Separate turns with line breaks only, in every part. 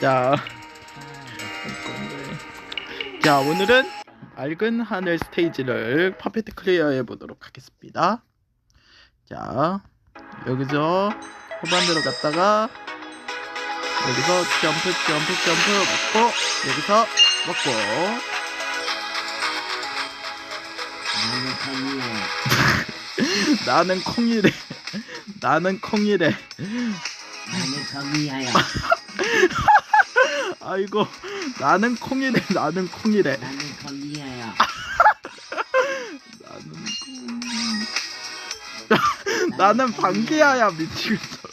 자, 자 오늘은 맑은 하늘 스테이지를 퍼펙트 클리어해 보도록 하겠습니다. 자, 여기서 후반대로 갔다가 여기서 점프 점프 점프 먹고 여기서 먹고
나는
콩이래 나는 콩이래
나는 콩이에요.
아이고 나는 콩이래 나는 콩이래.
나는 콩이에요.
나는 콩 나는 방귀야야 미치겠어.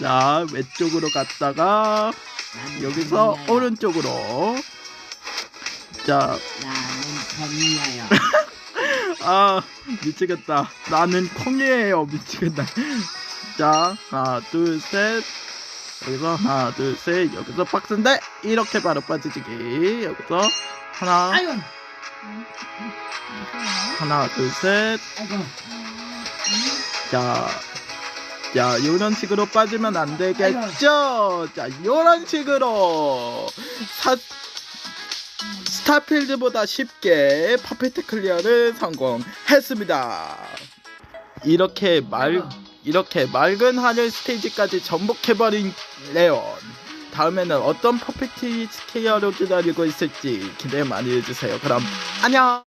자 왼쪽으로 갔다가 여기서
콩이에요.
오른쪽으로. 자.
나는 콩이에요.
아 미치겠다. 나는 콩이에요 미치겠다. 자 하나 둘셋 여기서 하나 둘 셋 여기서 박스인데 이렇게 바로 빠지기 여기서 하나
아이고,
하나 둘셋
아이고.
자, 자, 요런 식으로 빠지면 안 되겠죠? 자, 요런 식으로 사, 스타필드보다 쉽게 퍼펙트 클리어를 성공했습니다. 이렇게 말, 이렇게 맑은 하늘 스테이지까지 전복해버린 레온. 다음에는 어떤 퍼펙트 클리어로 기다리고 있을지 기대 많이 해주세요. 그럼 안녕!